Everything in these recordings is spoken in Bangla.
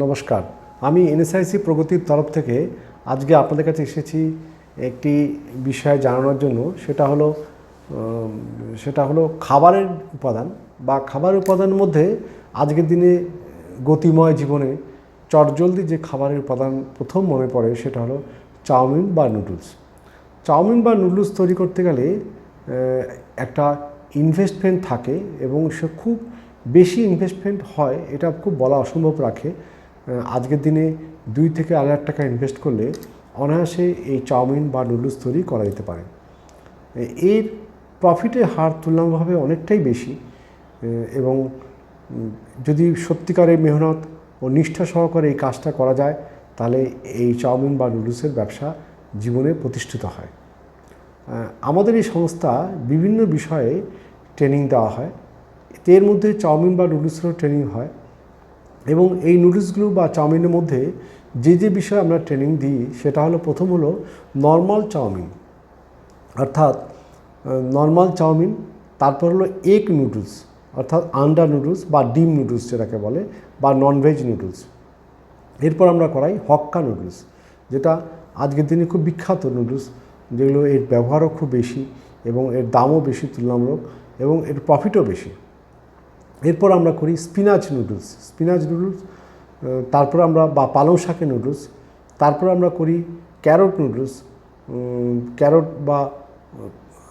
নমস্কার। আমি এনএসআইসি প্রগতির তরফ থেকে আজকে আপনাদের কাছে এসেছি একটি বিষয় জানানোর জন্য। সেটা হলো সেটা হলো খাবারের উপাদান। বা খাবারের উপাদানের মধ্যে আজকের দিনে গতিময় জীবনে চটজলদি যে খাবারের উপাদান প্রথম মনে পড়ে, সেটা হলো চাউমিন বা নুডলস। চাউমিন বা নুডলস তৈরি করতে গেলে একটা ইনভেস্টমেন্ট থাকে এবং সে খুব বেশি ইনভেস্টমেন্ট হয়, এটা খুব বলা অসম্ভব রাখে। আজকের দিনে দুই থেকে আড়াই লাখ টাকা ইনভেস্ট করলে অনায়াসে এই চাউমিন বা নুডলস তৈরি করা যেতে পারে। এর প্রফিটের হার তুলনামূলকভাবে অনেকটাই বেশি এবং যদি সত্যিকারের মেহনত ও নিষ্ঠা সহকারে এই কাজটা করা যায়, তাহলে এই চাউমিন বা নুডলসের ব্যবসা জীবনে প্রতিষ্ঠিত হয়। আমাদের এই সংস্থা বিভিন্ন বিষয়ে ট্রেনিং দেওয়া হয়। এর মধ্যে চাউমিন বা নুডলসেরও ট্রেনিং হয়। এবং এই নুডলসগুলো বা চাউমিনের মধ্যে যে যে বিষয়ে আমরা ট্রেনিং দিই, সেটা হলো প্রথম হলো নর্মাল চাউমিন। অর্থাৎ নর্মাল চাউমিন, তারপর হলো এগ নুডলস অর্থাৎ আন্ডা নুডলস বা ডিম নুডলস যেটাকে বলে, বা ননভেজ নুডলস এরপর আমরা করাই হক্কা নুডলস যেটা আজকের দিনে খুব বিখ্যাত নুডলস যেগুলো এর ব্যবহারও খুব বেশি এবং এর দামও বেশি তুলনামূলক এবং এর প্রফিটও বেশি। এরপর আমরা করি স্পিনাচ নুডলস স্পিনাচ নুডলস তারপর আমরা, বা পালং শাকের নুডলস তারপর আমরা করি ক্যারট নুডলস ক্যারট বা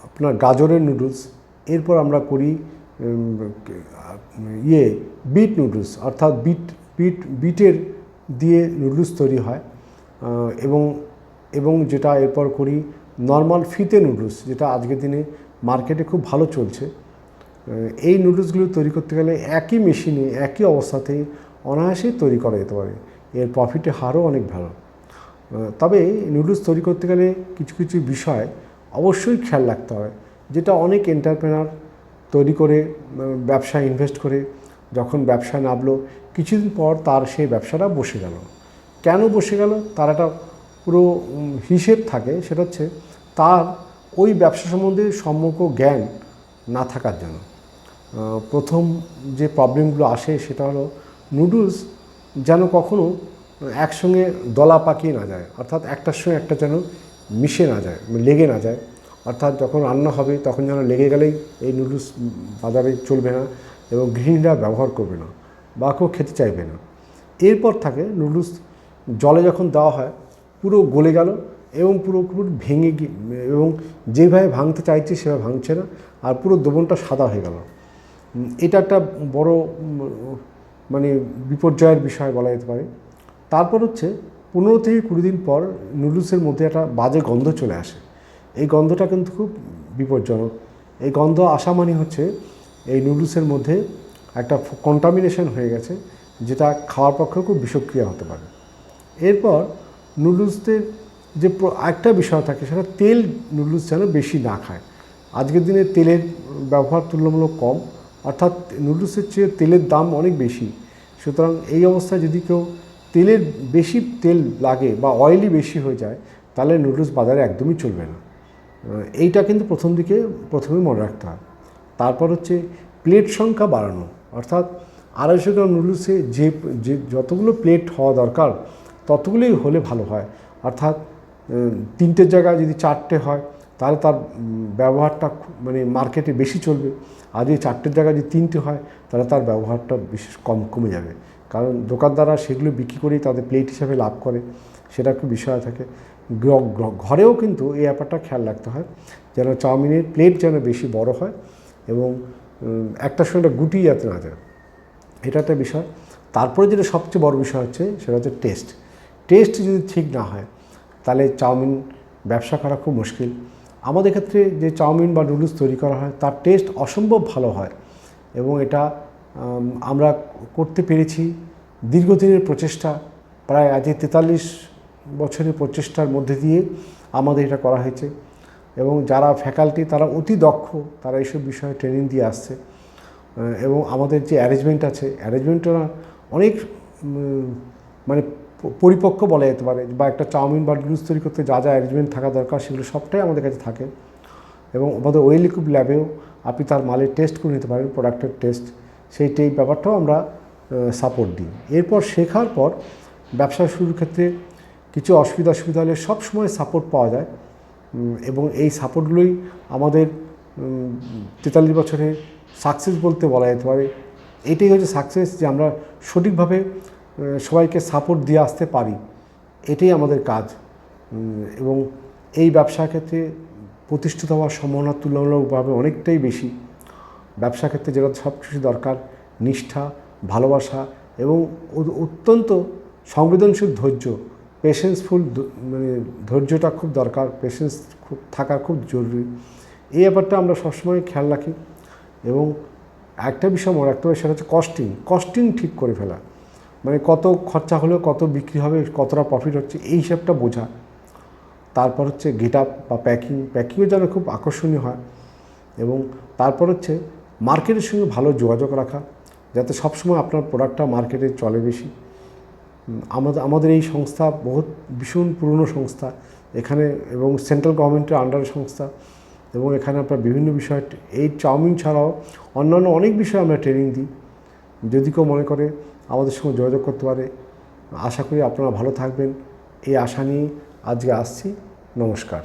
আপনার গাজরের নুডলস এরপর আমরা করি ইয়ে বিট নুডলস অর্থাৎ বিট বিট বিটের দিয়ে নুডলস তৈরি হয় এবং এবং যেটা এরপর করি নর্মাল ফিতে নুডলস যেটা আজকের দিনে মার্কেটে খুব ভালো চলছে। এই নুডলসগুলো তৈরি করতে গেলে একই মেশিনে একই অবস্থাতে অনায়াসেই তৈরি করা যেতে পারে। এর প্রফিটের হারও অনেক ভালো। তবে নুডলস তৈরি করতে গেলে কিছু কিছু বিষয় অবশ্যই খেয়াল রাখতে হয় যেটা অনেক এন্টারপ্রেনার তৈরি করে উম, ব্যবসায় ইনভেস্ট করে যখন ব্যবসায় নামলো কিছুদিন পর তার সেই ব্যবসাটা বসে গেল। কেন বসে গেল? তার একটা পুরো হিসেব থাকে সেটা হচ্ছে তার ওই ব্যবসা সম্বন্ধে সম্যক জ্ঞান না থাকার জন্য। প্রথম যে প্রবলেমগুলো আসে সেটা হলো নুডলস যেন কখনো একসঙ্গে দলা পাকিয়ে না যায়, অর্থাৎ একটার সঙ্গে একটা যেন মিশে না যায় লেগে না যায়। অর্থাৎ যখন রান্না হবে তখন যেন লেগে গেলেই এই নুডলস বাজারে চলবে না এবং গৃহিণীরা ব্যবহার করবে না বা কেউ খেতে চাইবে না। এরপর থাকে নুডলস জলে যখন দেওয়া হয় পুরো গলে গেল এবং পুরো পুরো ভেঙে গিয়ে, এবং যেভাবে ভাঙতে চাইছে সেভাবে ভাঙছে না, আর পুরো দোবনটা সাদা হয়ে গেল। এটা একটা বড় মানে বিপর্যয়ের বিষয় বলা যেতে পারে। তারপর হচ্ছে পনেরো থেকে কুড়ি দিন পর নুডলসের মধ্যে একটা বাজে গন্ধ চলে আসে। এই গন্ধটা কিন্তু খুব বিপজ্জনক। এই গন্ধ আসা মানে হচ্ছে এই নুডলসের মধ্যে একটা কন্টামিনেশন হয়ে গেছে, যেটা খাওয়ার পক্ষে খুব বিষক্রিয়া হতে পারে। এরপর নুডলসদের যে একটা বিষয় থাকে, সেটা তেল নুডলস যেন বেশি না খায়। আজকের দিনে তেলের ব্যবহার তুলনামূলক কম, অর্থাৎ নুডলসের চেয়ে তেলের দাম অনেক বেশি। সুতরাং এই অবস্থায় যদি কেউ তেলের বেশি তেল লাগে বা অয়েলি বেশি হয়ে যায়, তাহলে নুডলস বাজারে একদমই চলবে না। এইটা কিন্তু প্রথম দিকে প্রথমে মনে রাখতে হয়। তারপর হচ্ছে প্লেট সংখ্যা বাড়ানো, অর্থাৎ আড়াইশো গ্রাম নুডলসে যে যে যতগুলো প্লেট হওয়া দরকার, ততগুলোই হলে ভালো হয়। অর্থাৎ তিনটের জায়গায় যদি চারটে হয়, তাহলে তার ব্যবহারটা মানে মার্কেটে বেশি চলবে। আর যদি চারটের জায়গায় যদি তিনটে হয়, তাহলে তার ব্যবহারটা বিশেষ কম কমে যাবে। কারণ দোকানদাররা সেগুলো বিক্রি করেই তাদের প্লেট হিসাবে লাভ করে, সেটা একটু বিষয় থাকে। ঘরেও কিন্তু এই ব্যাপারটা খেয়াল রাখতে হয়, যেন চাউমিনের প্লেট যেন বেশি বড় হয় এবং একটা সঙ্গে গুটি যাতে না যায়। এটা একটা বিষয়। তারপরে যেটা সবচেয়ে বড় বিষয় হচ্ছে, সেটা হচ্ছে টেস্ট। টেস্ট যদি ঠিক না হয় তাহলে চাউমিন ব্যবসা করা খুব মুশকিল। আমাদের ক্ষেত্রে যে চাউমিন বা নুডলস তৈরি করা হয়, তার টেস্ট অসম্ভব ভালো হয় এবং এটা আমরা করতে পেরেছি দীর্ঘদিনের প্রচেষ্টা, প্রায় আজ তেতাল্লিশ বছরের প্রচেষ্টার মধ্যে দিয়ে আমাদের এটা করা হয়েছে এবং যারা ফ্যাকাল্টি তারা অতি দক্ষ, তারা এইসব বিষয়ে ট্রেনিং দিয়ে আসছে। এবং আমাদের যে অ্যারেঞ্জমেন্ট আছে, অ্যারেঞ্জমেন্টটা অনেক মানে পরিপক্ক বলা যেতে পারে, বা একটা চাউমিন বা নুডলস তৈরি করতে যা যা অ্যারেঞ্জমেন্ট থাকা দরকার সেগুলো সবটাই আমাদের কাছে থাকে। এবং আমাদের ওয়েল ইকুইপ ল্যাবেও আপনি তার মালের টেস্ট করে নিতে পারেন প্রোডাক্টের টেস্ট সেই টেই ব্যাপারটাও আমরা সাপোর্ট দিই। এরপর শেখার পর ব্যবসা শুরুর ক্ষেত্রে কিছু অসুবিধা অসুবিধা হলে সবসময় সাপোর্ট পাওয়া যায়। এবং এই সাপোর্টগুলোই আমাদের তেতাল্লিশ বছরে সাকসেস বলতে বলা যেতে পারে। এটাই হচ্ছে সাকসেস যে আমরা সঠিকভাবে সবাইকে সাপোর্ট দিয়ে আসতে পারি। এটাই আমাদের কাজ। এবং এই ব্যবসা ক্ষেত্রে প্রতিষ্ঠিত হওয়ার সম্ভাবনা তুলনামূলকভাবে অনেকটাই বেশি। ব্যবসা ক্ষেত্রে যেটা সব কিছু দরকার, নিষ্ঠা, ভালোবাসা এবং অত্যন্ত সংবেদনশীল ধৈর্য। পেশেন্সফুল মানে ধৈর্যটা খুব দরকার পেশেন্স খুব, থাকা খুব জরুরি। এই ব্যাপারটা আমরা সবসময় খেয়াল রাখি। এবং একটা বিষয় মনে রাখতে হবে, সেটা হচ্ছে কস্টিং কস্টিং ঠিক করে ফেলা। মানে কত খরচা হলেও কত বিক্রি হবে, কতটা প্রফিট হচ্ছে, এই হিসাবটা বোঝা। তারপর হচ্ছে গেট আপ বা প্যাকিং প্যাকিংও যেন খুব আকর্ষণীয় হয়। এবং তারপর হচ্ছে মার্কেটের সঙ্গে ভালো যোগাযোগ রাখা, যাতে সবসময় আপনার প্রোডাক্টটা মার্কেটে চলে বেশি। আমাদের আমাদের এই সংস্থা বহুত ভীষণ পুরনো সংস্থা। এখানে এবং সেন্ট্রাল গভর্নমেন্টের আন্ডারে সংস্থা। এবং এখানে আপনার বিভিন্ন বিষয় এই চাউমিন ছাড়াও অন্যান্য অনেক বিষয়ে আমরা ট্রেনিং দিই। যদি কেউ মনে করে আমাদের সঙ্গে যোগাযোগ করতে পারে। আশা করি আপনারা ভালো থাকবেন। এই আশা নিয়ে আজকে আসছি। নমস্কার।